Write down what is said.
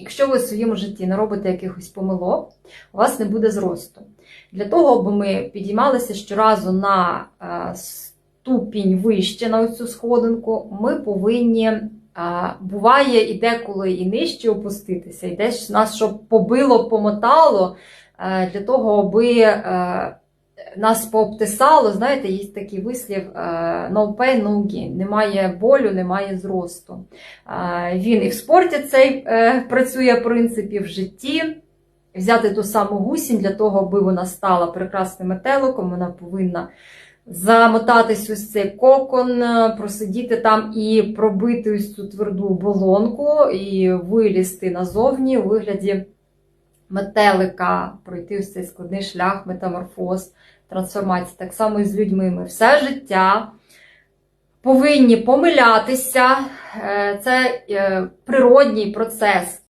Якщо ви в своєму житті не робите якихось помилок, у вас не буде зросту. Для того, аби ми підіймалися щоразу на е, ступінь вище на цю сходинку, ми повинні, е, буває і деколи і нижче опуститися, і десь нас щоб побило, помотало, е, для того, аби нас пообтисало, знаєте, є такий вислів е, no pain, no gain. Немає болю, немає зросту. Е, Він і в спорті цей е, працює в принципі в житті. Взяти ту саму гусінь для того, аби вона стала прекрасним метеликом, вона повинна замотатись ось цей кокон, просидіти там і пробити ось цю тверду болонку, і вилізти назовні у вигляді метелика, пройти ось цей складний шлях, метаморфоз, трансформації. Так само і з людьми. Ми все життя повинні помилятися. Е, Це е, природній процес